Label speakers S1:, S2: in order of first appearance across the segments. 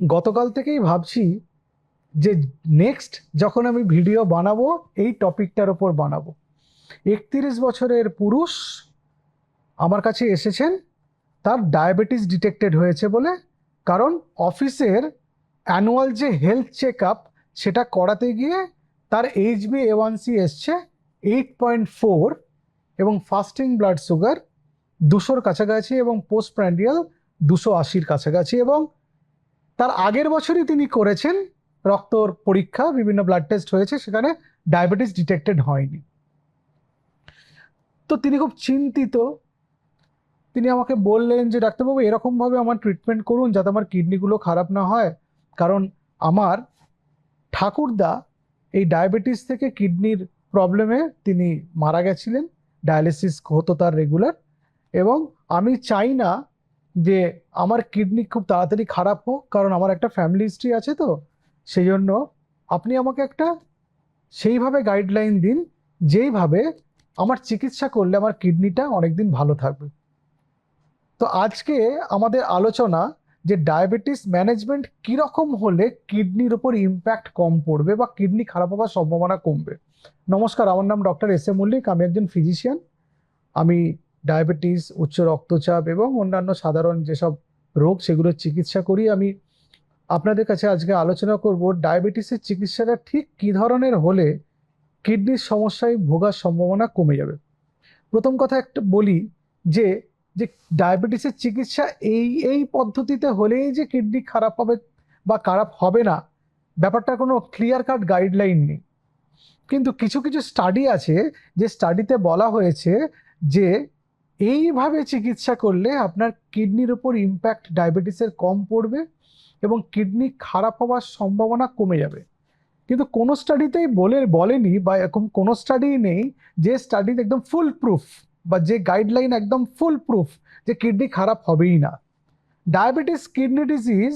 S1: গতকাল থেকেই ভাবছি যে নেক্সট যখন আমি ভিডিও বানাবো, এই টপিকটার ওপর বানাবো। একত্রিশ বছরের পুরুষ আমার কাছে এসেছেন, তার ডায়াবেটিস ডিটেক্টেড হয়েছে বলে, কারণ অফিসের অ্যানুয়াল যে হেলথ চেক আপ সেটা করাতে গিয়ে তার এইচবি এ ওয়ান সি এসছে এইট পয়েন্ট ফোর এবং ফাস্টিং ব্লাড সুগার দুশোর কাছাকাছি এবং পোস্ট প্র্যান্ডিয়াল দুশো আশির কাছাকাছি এবং তার আগের বছরই তিনি করেছেন রক্তর পরীক্ষা, বিভিন্ন ব্লাড টেস্ট হয়েছে, সেখানে ডায়াবেটিস ডিটেক্টেড হয়নি। তো তিনি খুব চিন্তিত। তিনি আমাকে বললেন যে, ডাক্তারবাবু, এরকমভাবে আমার ট্রিটমেন্ট করুন যাতে আমার কিডনিগুলো খারাপ না হয়। কারণ আমার ঠাকুরদা এই ডায়াবেটিস থেকে কিডনির প্রবলেমে তিনি মারা গেছিলেন। ডায়ালিসিস হতো তার রেগুলার এবং আমি চাই না যে আমার কিডনি খুব তাড়াতাড়ি খারাপ হোক, কারণ আমার একটা ফ্যামিলি হিস্ট্রি আছে তো সেই জন্য আপনি আমাকে একটা সেইভাবে গাইডলাইন দিন, যেইভাবে আমার চিকিৎসা করলে আমার কিডনিটা অনেকদিন ভালো থাকবে। তো আজকে আমাদের আলোচনা যে ডায়াবেটিস ম্যানেজমেন্ট কীরকম হলে কিডনির ওপর ইম্প্যাক্ট কম পড়বে বা কিডনি খারাপ হওয়ার সম্ভাবনা কমবে। নমস্কার, আমার নাম ডক্টর এস এ মল্লিক, আমি একজন ফিজিশিয়ান আমি ডায়াবেটিস, উচ্চ রক্তচাপ এবং অন্যান্য সাধারণ যেসব রোগ, সেগুলোর চিকিৎসা করি। আমি আপনাদের কাছে আজকে আলোচনা করব ডায়াবেটিসের চিকিৎসাটা ঠিক কী ধরনের হলে কিডনির সমস্যায় ভোগার সম্ভাবনা কমে যাবে। প্রথম কথা একটা বলি যে যে ডায়াবেটিসের চিকিৎসা এই এই পদ্ধতিতে হলেই যে কিডনি খারাপ হবে বা খারাপ হবে না, ব্যাপারটা কোনো ক্লিয়ার কাট গাইডলাইন নেই। কিন্তু কিছু কিছু স্টাডি আছে যে স্টাডিতে বলা হয়েছে যে এইভাবে চিকিৎসা করলে আপনার কিডনির উপর ইম্প্যাক্ট ডায়াবেটিসের কম পড়বে এবং কিডনি খারাপ হওয়ার সম্ভাবনা কমে যাবে। কিন্তু কোনো স্টাডিতেই বলে, বলেনি বা এরকম কোনো স্টাডি নেই যে স্টাডিতে একদম ফুল প্রুফ বা যে গাইডলাইন একদম ফুল প্রুফ যে কিডনি খারাপ হবেই না। ডায়াবেটিস কিডনি ডিজিজ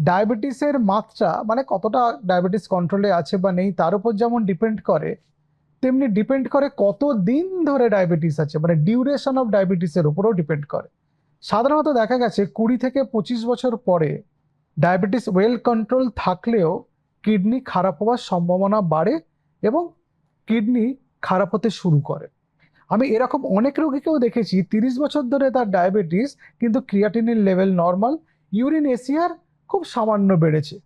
S1: ডায়াবেটিসের মাত্রা মানে কতটা ডায়াবেটিস কন্ট্রোলে আছে বা নেই, তার উপর যেমন ডিপেন্ড করে তেমনি ডিপেন্ড করে কত দিন ধরে ডায়াবেটিস আছে মানে ডিউরেশন অফ ডায়াবেটিসের উপরও ডিপেন্ড করে। সাধারণত দেখা গেছে কুড়ি থেকে পঁচিশ বছর পরে ডায়াবেটিস ওয়েল কন্ট্রোল থাকলেও কিডনি খারাপ হওয়ার সম্ভাবনা বাড়ে এবং কিডনি খারাপ হতে শুরু করে। আমি এরকম অনেক রোগীকেও দেখেছি, তিরিশ বছর ধরে তার ডায়াবেটিস কিন্তু ক্রিয়াটিনের লেভেল নর্মাল ইউরিন এসিয়ার খুব সামান্য বেড়েছে।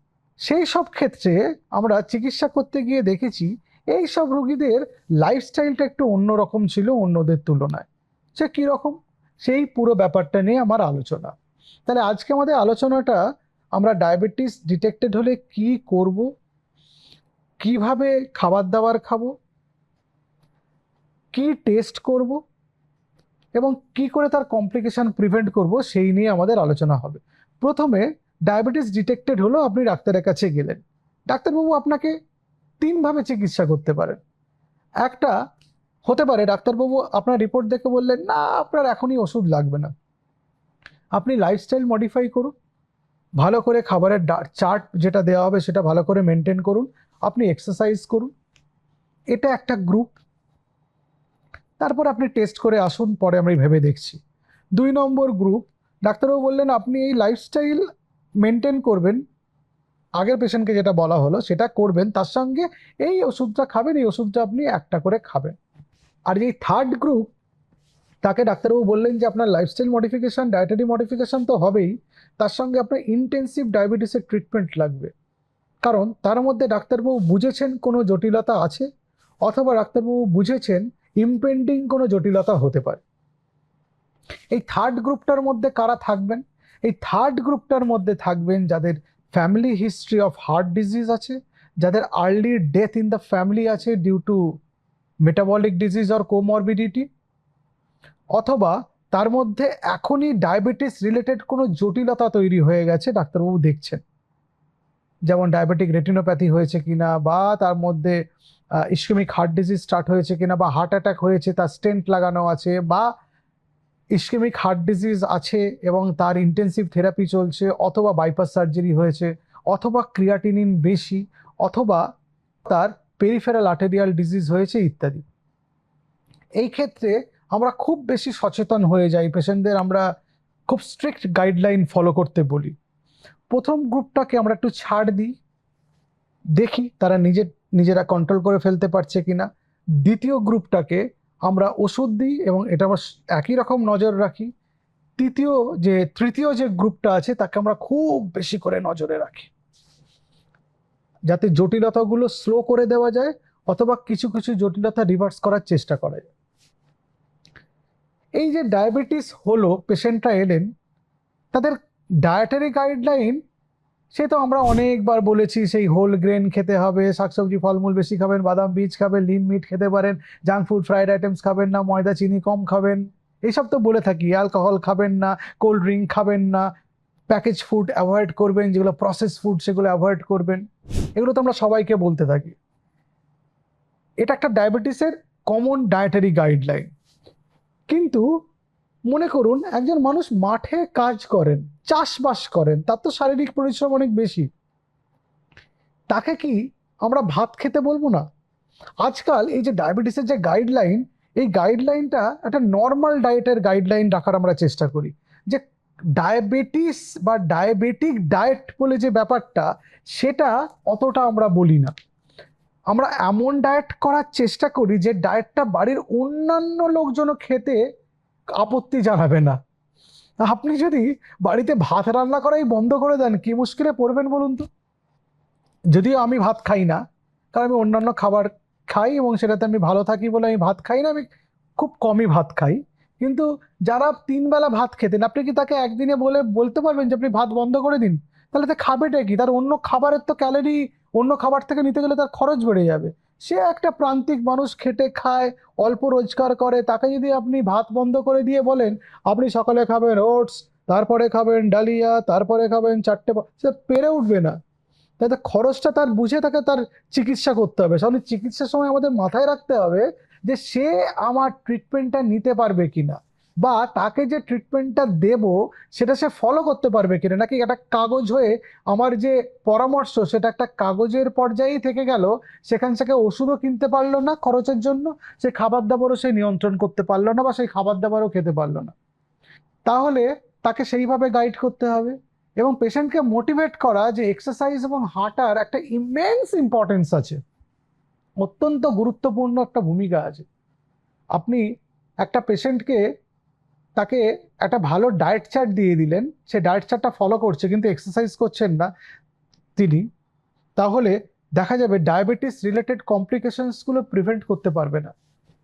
S1: সেই সব ক্ষেত্রে আমরা চিকিৎসা করতে গিয়ে দেখেছি এই সব রোগীদের লাইফস্টাইলটা একটু অন্যরকম ছিল অন্যদের তুলনায়। সে কীরকম? সেই পুরো ব্যাপারটা নিয়ে আমার আলোচনা। তাহলে আজকে আমাদের আলোচনাটা, আমরা ডায়াবেটিস ডিটেক্টেড হলে কি করব? কীভাবে খাবার দাবার খাব? কি টেস্ট করব? এবং কি করে তার কমপ্লিকেশন প্রিভেন্ট করব? সেই নিয়ে আমাদের আলোচনা হবে। প্রথমে ডায়াবেটিস ডিটেক্টেড হলো আপনি ডাক্তারের কাছে গেলেন। ডাক্তারবাবু, আপনাকে তিনভাবে চিকিৎসা করতে পারেন। একটা, হতে পারে ডাক্তারবাবু আপনার রিপোর্ট দেখে বললেন, না, আপনার এখনই ওষুধ লাগবে না। আপনি লাইফস্টাইল মডিফাই করুন। ভালো করে খাবারের চার্ট যেটা দেওয়া হবে সেটা ভালো করে মেনটেন করুন। আপনি এক্সারসাইজ করুন। এটা একটা গ্রুপ তারপর আপনি টেস্ট করে আসুন, পরে আমি ভেবে দেখছি। দুই নম্বর গ্রুপ ডাক্তারবাবু বললেন, আপনি এই লাইফস্টাইল মেনটেন করবেন আগের পেশেন্টকে যেটা বলা হলো, সেটা করবেন। তার সঙ্গে এই ওষুধটা খাবেন, এই ওষুধটা আপনি একটা করে খাবেন। আর এই থার্ড গ্রুপ তাকে ডাক্তারবাবু বললেন যে আপনার লাইফস্টাইল মডিফিকেশান ডায়েটারি মডিফিকেশান তো হবেই। তার সঙ্গে আপনার ইন্টেন্সিভ ডায়াবেটিসের ট্রিটমেন্ট লাগবে। কারণ তার মধ্যে ডাক্তারবাবু বুঝেছেন কোনো জটিলতা আছে, অথবা ডাক্তারবাবু বুঝেছেন ইমপেন্ডিং কোনো জটিলতা হতে পারে। এই থার্ড গ্রুপটার মধ্যে কারা থাকবেন? এই থার্ড গ্রুপটার মধ্যে থাকবেন যাদের family history of heart disease আছে, যাদের early death in the family আছে due to metabolic disease or comorbidity, অথবা তার মধ্যে এখনই ডায়াবেটিস রিলেটেড কোনো জটিলতা তৈরি হয়ে গেছে, ডাক্তারবাবু দেখছেন। যেমন ডায়াবেটিক রেটিনোপ্যাথি হয়েছে কিনা, বা তার মধ্যে ইস্কেমিক হার্ট ডিজিজ স্টার্ট হয়েছে কিনা, বা হার্ট অ্যাটাক হয়েছে, তার স্টেন্ট লাগানো আছে, বা ইস্কেমিক হার্ট ডিজিজ আছে এবং তার ইন্টেন্সিভ থেরাপি চলছে, অথবা বাইপাস সার্জারি হয়েছে, অথবা ক্রিয়াটিনিন বেশি, অথবা তার পেরিফেরাল আর্টেরিয়াল ডিজিজ হয়েছে ইত্যাদি। এই ক্ষেত্রে আমরা খুব বেশি সচেতন হয়ে যাই পেশেন্টদের আমরা খুব স্ট্রিক্ট গাইডলাইন ফলো করতে বলি। প্রথম গ্রুপটাকে আমরা একটু ছাড় দিই, দেখি তারা নিজের নিজেরা কন্ট্রোল করে ফেলতে পারছে কিনা। দ্বিতীয় গ্রুপটাকে আমরা ওষুধ দিই এবং এটা আমরা একই রকম নজর রাখি। তৃতীয় যে তৃতীয় যে গ্রুপটা আছে, তাকে আমরা খুব বেশি করে নজরে রাখি। যাতে জটিলতাগুলো স্লো করে দেওয়া যায় অথবা কিছু কিছু জটিলতা রিভার্স করার চেষ্টা করা যায়। এই যে ডায়াবেটিস হলো পেশেন্টরা এলেন, তাদের ডায়েটারি গাইডলাইন সে তো আমরা অনেকবার বলেছি, সেই হোল গ্রেন খেতে হবে, শাকসবজি, ফলমূল বেশি খাবেন, বাদাম, বীজ খাবেন লিন মিট খেতে পারেন জাঙ্ক ফুড ফ্রাইড আইটেমস খাবেন না, ময়দা, চিনি কম খাবেন। এইসব তো বলে থাকি অ্যালকোহল খাবেন না কোল্ড ড্রিঙ্ক খাবেন না। প্যাকেজ ফুড অ্যাভয়েড করবেন, যেগুলো প্রসেস ফুড সেগুলো অ্যাভয়েড করবেন। এগুলো তো আমরা সবাইকে বলতে থাকি। এটা একটা ডায়াবেটিসের কমন ডায়েটারি গাইডলাইন কিন্তু মনে করুন, একজন মানুষ মাঠে কাজ করেন, চাষবাস করেন, তার তো শারীরিক পরিশ্রম অনেক বেশি। তাকে কি আমরা ভাত খেতে বলব না? আজকাল এই যে ডায়াবেটিসের যে গাইডলাইন এই গাইডলাইনটা একটা নর্মাল ডায়েটের গাইডলাইন রাখার আমরা চেষ্টা করি। যে ডায়াবেটিস বা ডায়াবেটিক ডায়েট বলে যে ব্যাপারটা, সেটা অতটা আমরা বলি না। আমরা এমন ডায়েট করার চেষ্টা করি যে ডায়েটটা বাড়ির অন্যান্য লোকজনও খেতে আপত্তি জানাবে না। আপনি যদি বাড়িতে ভাত রান্না করাই বন্ধ করে দেন, কি মুশকিলে পড়বেন বলুন তো? যদিও আমি ভাত খাই না, কারণ আমি অন্যান্য খাবার খাই এবং সেটাতে আমি ভালো থাকি বলে আমি ভাত খাই না, আমি খুব কমই ভাত খাই। কিন্তু যারা তিন বেলা ভাত খেতেন, আপনি কি তাকে একদিনে বলে, বলতে পারবেন যে আপনি ভাত বন্ধ করে দিন? তাহলে তো খাবেটা কি? তার অন্য খাবারের তো ক্যালোরি অন্য খাবার থেকে নিতে গেলে তার খরচ বেড়ে যাবে। সে একটা প্রান্তিক মানুষ খেটে খায়, অল্প রোজগার করে, তাকে যদি আপনি ভাত বন্ধ করে দিয়ে বলেন, আপনি সকালে খাবেন ওটস, তারপরে খাবেন ডালিয়া, তারপরে খাবেন চারটে সে পেরে উঠবে না। তাই তার খরচটা তার বুঝে তাকে তার চিকিৎসা করতে হবে। সামনে চিকিৎসার সময় আমাদের মাথায় রাখতে হবে যে সে আমার ট্রিটমেন্টটা নিতে পারবে কিনা। বা তাকে যে ট্রিটমেন্টটা দেব, সেটা সে ফলো করতে পারবে কিনা? নাকি একটা কাগজ হয়ে আমার যে পরামর্শ, সেটা একটা কাগজের পর্যায়েই থেকে গেল, সেখান থেকে ওষুধও কিনতে পারল না খরচের জন্য, সে খাবার দাবারও সে নিয়ন্ত্রণ করতে পারল না বা সেই খাবার দাবারও খেতে পারল না। তাহলে তাকে সেইভাবে গাইড করতে হবে এবং পেশেন্টকে মোটিভেট করা যে এক্সারসাইজ এবং হাঁটার একটা ইমেন্স ইম্পর্টেন্স আছে। অত্যন্ত গুরুত্বপূর্ণ একটা ভূমিকা আছে। আপনি একটা পেশেন্টকে তাকে একটা ভালো ডায়েট চার্ট দিয়ে দিলেন। সে ডায়েট চার্টটা ফলো করছে, কিন্তু এক্সারসাইজ করছেন না তিনি। তাহলে দেখা যাবে ডায়াবেটিস রিলেটেড কমপ্লিকেশনসগুলো প্রিভেন্ট করতে পারবে না।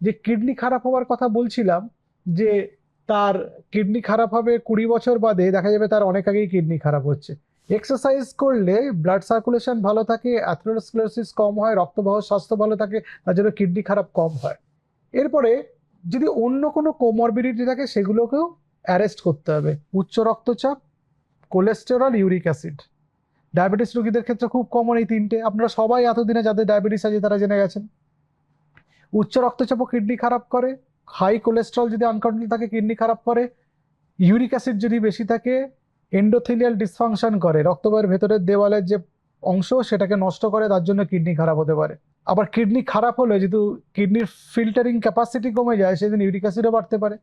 S1: যে কিডনি খারাপ হওয়ার কথা বলছিলাম, যে তার কিডনি খারাপ হবে কুড়ি বছর বাদে, দেখা যাবে তার অনেক আগেই কিডনি খারাপ হচ্ছে। এক্সারসাইজ করলে ব্লাড সার্কুলেশন ভালো থাকে অ্যাথেরোস্ক্লেরোসিস কম হয় রক্তবাহ স্বাস্থ্য ভালো থাকে, তার জন্য কিডনি খারাপ কম হয়। এরপরে যদি অন্য কোনো কোমরবিডিটি থাকে, সেগুলোকেও অ্যারেস্ট করতে হবে। উচ্চ রক্তচাপ কোলেস্টেরল ইউরিক অ্যাসিড ডায়াবেটিস রোগীদের ক্ষেত্রে খুব কমন এই তিনটে। আপনারা সবাই এতদিনে যাদের ডায়াবেটিস আছে, তারা জেনে গেছেন। উচ্চ রক্তচাপও কিডনি খারাপ করে। হাই কোলেস্ট্রল যদি আনকন্ট্রোল থাকে কিডনি খারাপ করে। ইউরিক অ্যাসিড যদি বেশি থাকে এন্ডোথেলিয়াল ডিসফাংশন করে। রক্তবাহের ভেতরের দেওয়ালের যে অংশ, সেটাকে নষ্ট করে, তার জন্য কিডনি খারাপ হতে পারে। আবার কিডনি খারাপ হলে যেহেতু কিডনির ফিল্টারিং ক্যাপাসিটি কমে যায়, সেদিন ইউরিক অ্যাসিডও বাড়তে পারে।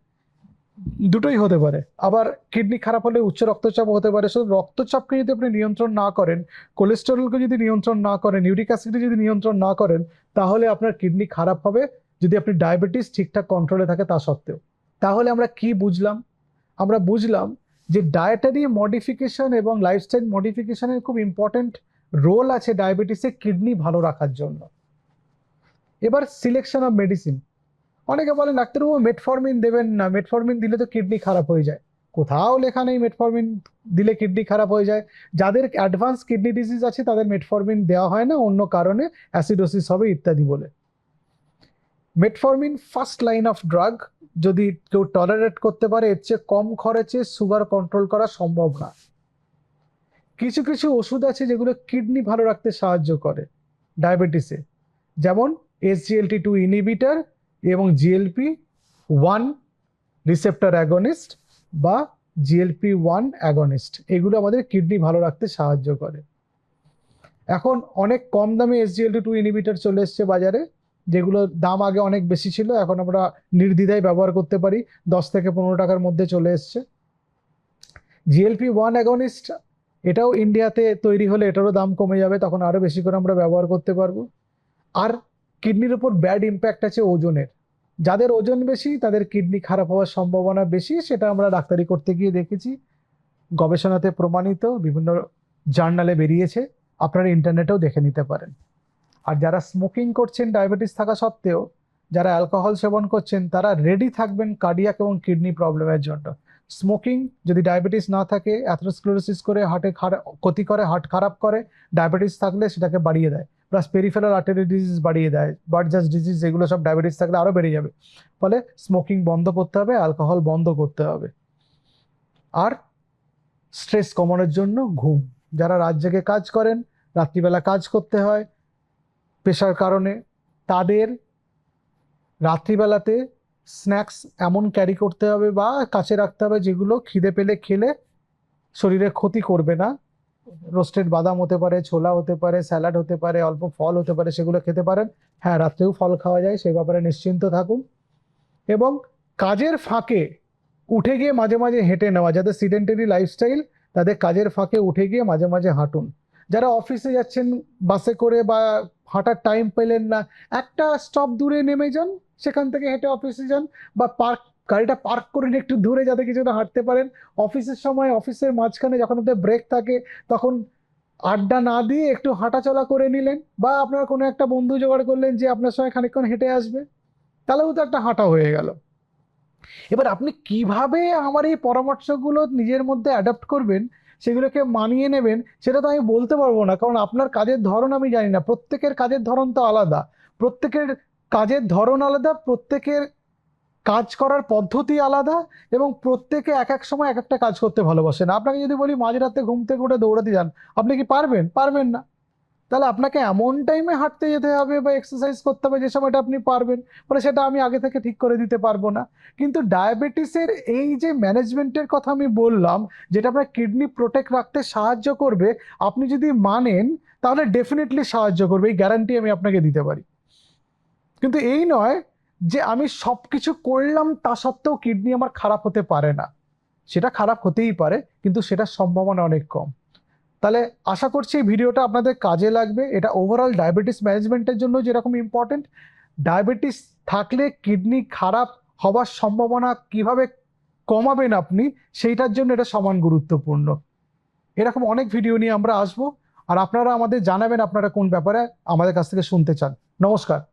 S1: দুটোই হতে পারে। আবার কিডনি খারাপ হলে উচ্চ রক্তচাপ হতে পারে। শুধু রক্তচাপকে যদি আপনি নিয়ন্ত্রণ না করেন কোলেস্টেরলকে যদি নিয়ন্ত্রণ না করেন ইউরিক অ্যাসিডকে যদি নিয়ন্ত্রণ না করেন, তাহলে আপনার কিডনি খারাপ হবে। যদি আপনি ডায়াবেটিস ঠিকঠাক কন্ট্রোলে থাকে তা সত্ত্বেও। তাহলে আমরা কি বুঝলাম? আমরা বুঝলাম যে ডায়েটারি মডিফিকেশন এবং লাইফস্টাইল মডিফিকেশনের খুব ইম্পর্ট্যান্ট রোল আছে ডায়াবেটিসে কিডনি ভালো রাখার জন্য। এবার সিলেকশন অফ মেডিসিন অনেকে বলেন, ডাক্তারবাবু মেটফরমিন দেবেন না। মেটফরমিন দিলে তো কিডনি খারাপ হয়ে যায়। কোথাও লেখা নেই মেটফরমিন দিলে কিডনি খারাপ হয়ে যায়। যাদের অ্যাডভান্স কিডনি ডিজিজ আছে, তাদের মেটফরমিন দেওয়া হয় না। অন্য কারণে অ্যাসিডোসিস হবে ইত্যাদি বলে। Metformin first line of drug যদি কেউ টলারেট করতে পারে, এর চেয়ে কম খরচে সুগার কন্ট্রোল করা সম্ভব না। কিছু কিছু ওষুধ আছে যেগুলো কিডনি ভালো রাখতে সাহায্য করে ডায়াবেটিসে যেমন এসজিএলটি টু ইনিবিটার এবং জিএলপি ওয়ান রিসেপ্টার অ্যাগনিস্ট বা জিএলপি ওয়ান অ্যাগনিস্ট এগুলো আমাদের কিডনি ভালো রাখতে সাহায্য করে। এখন অনেক কম দামে এসজিএলটি টু ইনিবিটার চলে এসছে বাজারে যেগুলোর দাম আগে অনেক বেশি ছিল, এখন আমরা নির্দ্বিধায় ব্যবহার করতে পারি। দশ থেকে পনেরো টাকার মধ্যে চলে এসছে। জিএলপি ওয়ান অ্যাগনিস্ট এটাও ইন্ডিয়াতে তৈরি হলে এটারও দাম কমে যাবে, তখন আরও বেশি করে আমরা ব্যবহার করতে পারব। আর কিডনির উপর ব্যাড ইম্প্যাক্ট আছে ওজনের। যাদের ওজন বেশি, তাদের কিডনি খারাপ হওয়ার সম্ভাবনা বেশি, সেটা আমরা ডাক্তারি করতে গিয়ে দেখেছি। গবেষণাতে প্রমাণিত, বিভিন্ন জার্নালে বেরিয়েছে। আপনারা ইন্টারনেটেও দেখে নিতে পারেন। আর যারা স্মোকিং করছেন ডায়াবেটিস থাকা সত্ত্বেও, যারা অ্যালকোহল সেবন করছেন, তারা রেডি থাকবেন কার্ডিয়াক এবং কিডনি প্রবলেমের জন্য। স্মোকিং যদি ডায়াবেটিস না থাকে অ্যাথ্রোস্ক্লোরোসিস করে হার্টে ক্ষতি করে হার্ট খারাপ করে ডায়াবেটিস থাকলে সেটাকে বাড়িয়ে দেয়। প্লাস পেরিফেরাল আর্টারি ডিজিজ বাড়িয়ে দেয় বার্জাস ডিজিজ এগুলো সব ডায়াবেটিস থাকলে আরও বেড়ে যাবে। ফলে স্মোকিং বন্ধ করতে হবে অ্যালকোহল বন্ধ করতে হবে। আর স্ট্রেস কমানোর জন্য ঘুম। যারা রাত জেগে কাজ করেন, রাত্রিবেলা কাজ করতে হয়, পেশার কারণে, তাদের রাত্রিবেলাতে স্ন্যাক্স এমন ক্যারি করতে হবে বা কাছে রাখতে হবে যেগুলো খিদে পেলে খেলে শরীরে ক্ষতি করবে না। রোস্টেড বাদাম হতে পারে, ছোলা হতে পারে, স্যালাড হতে পারে, অল্প ফল হতে পারে, সেগুলো খেতে পারেন। হ্যাঁ রাত্রেও ফল খাওয়া যায়, সেই ব্যাপারে নিশ্চিন্ত থাকুন। এবং কাজের ফাঁকে উঠে গিয়ে মাঝে মাঝে হেঁটে নেওয়া, যাদের সিডেন্টারি লাইফস্টাইল তাদের কাজের ফাঁকে উঠে গিয়ে মাঝে মাঝে হাঁটুন। যারা অফিসে যাচ্ছেন বাসে করে বা হাঁটার টাইম পেলেন না, একটা স্টপ দূরে নেমে যান, সেখান থেকে হেঁটে অফিসে যান, বা পার্ক গাড়িটা পার্ক করে নিয়ে একটু দূরে যাতে কিছুটা হাঁটতে পারেন। অফিসের সময়, অফিসের মাঝখানে যখন আপনাদের ব্রেক থাকে, তখন আড্ডা না দিয়ে একটু হাঁটাচলা করে নিলেন বা আপনার কোনো একটা বন্ধু জোগাড় করলেন যে আপনার সঙ্গে খানিকক্ষণ হেঁটে আসবে তাহলেও তো একটা হাঁটা হয়ে গেল। এবার আপনি কীভাবে আমার এই পরামর্শগুলো নিজের মধ্যে অ্যাডাপ্ট করবেন, সেগুলোকে মানিয়ে নেবেন, সেটা তো আমি বলতে পারব না, কারণ আপনার কাজের ধরন আমি জানি না। প্রত্যেকের কাজের ধরন তো আলাদা। প্রত্যেকের কাজের ধরন আলাদা, প্রত্যেকের কাজ করার পদ্ধতি আলাদা এবং প্রত্যেকে এক এক সময় এক একটা কাজ করতে ভালোবাসেন। আপনাকে যদি বলি মাঝরাতে ঘুম থেকে উঠে দৌড়াতে যান, আপনি কি পারবেন? পারবেন না। তাহলে আপনাকে এমন টাইমে হাঁটতে যেতে হবে বা এক্সারসাইজ করতে হবে যে সময়টা আপনি পারবেন ফলে সেটা আমি আগে থেকে ঠিক করে দিতে পারব না। কিন্তু ডায়াবেটিসের এই যে ম্যানেজমেন্টের কথা আমি বললাম, যেটা আপনার কিডনি প্রোটেক্ট রাখতে সাহায্য করবে, আপনি যদি মানেন, তাহলে ডেফিনেটলি সাহায্য করবে। এই গ্যারান্টি আমি আপনাকে দিতে পারি। কিন্তু এই নয় যে আমি সব কিছু করলাম তা সত্ত্বেও কিডনি আমার খারাপ হতে পারে না। সেটা খারাপ হতেই পারে, কিন্তু সেটার সম্ভাবনা অনেক কম। তাহলে আশা করছি এই ভিডিওটা আপনাদের কাজে লাগবে। এটা ওভারঅল ডায়াবেটিস ম্যানেজমেন্টের জন্য যেরকম ইম্পর্টেন্ট ডায়াবেটিস থাকলে কিডনি খারাপ হওয়ার সম্ভাবনা কীভাবে কমাবেন আপনি, সেইটার জন্য এটা সমান গুরুত্বপূর্ণ। এরকম অনেক ভিডিও নিয়ে আমরা আসব। আর আপনারা আমাদের জানাবেন আপনারা কোন ব্যাপারে। আমাদের কাছ থেকে শুনতে চান। নমস্কার।